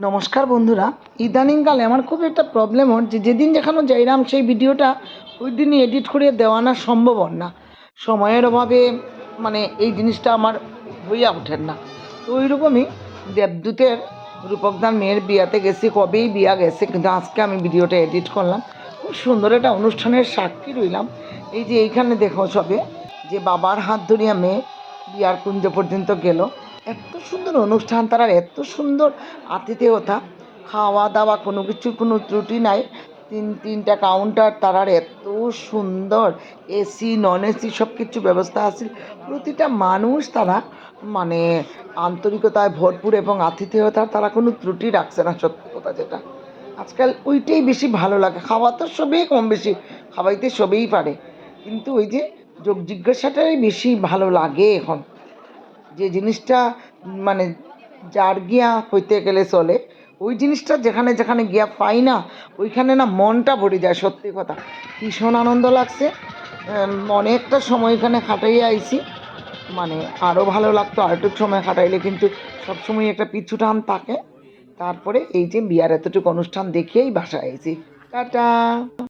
নমস্কার বন্ধুরা। ইদানিংকালে আমার খুব একটা প্রবলেম হচ্ছে যে যেদিন যেখানে যাইরাম সেই ভিডিওটা ওই দিনই এডিট করে দেওয়া না সম্ভব না। সময়ের অভাবে মানে এই জিনিসটা আমার হইয়া ওঠেন না। তো ওই রকমই দেবদূতের, রূপকদার মেয়ের বিয়াতে গেছি, কবেই বিয়া গেছে, কিন্তু আজকে আমি ভিডিওটা এডিট করলাম। খুব সুন্দর একটা অনুষ্ঠানের সাক্ষী রইলাম। এই যে এইখানে দেখো সবে, যে বাবার হাত ধরিয়া মেয়ে বিয়ার কুঞ্জ পর্যন্ত গেল। এত সুন্দর অনুষ্ঠান তার এত সুন্দর আতিথেয়তা। খাওয়া দাওয়া কোনো কিছুর কোনো ত্রুটি নাই। তিন, তিনটা কাউন্টার তারার এত সুন্দর এসি নন এসি সব কিছু ব্যবস্থা আছে। প্রতিটা মানুষ তারা মানে আন্তরিকতায় ভরপুর এবং আতিথেয়তার তারা কোনো ত্রুটি রাখছে না সত্যি কথা যেটা। আজকাল ওইটাই বেশি ভালো লাগে। খাওয়া তো সবই কম বেশি, খাওয়াইতে সবেই পারে। কিন্তু ওই যে যোগ জিজ্ঞাসাটাই বেশি ভালো লাগে এখন। যে জিনিসটা মানে যার গিয়া হইতে গেলে চলে, ওই জিনিসটা যেখানে যেখানে গিয়া পাই না, ওইখানে না মনটা ভরে যায়, সত্যি কথা। ভীষণ আনন্দ লাগছে। অনেকটা সময় এখানে খাটাইয়া আইছি। মানে আরও ভালো লাগতো আরেকটু সময় খাটাইলে কিন্তু সবসময় একটা পিছু টান থাকে। তারপরে এই যে বিয়ার এতটুকু অনুষ্ঠান দেখিয়েই বাসায় আইছি। টাটা!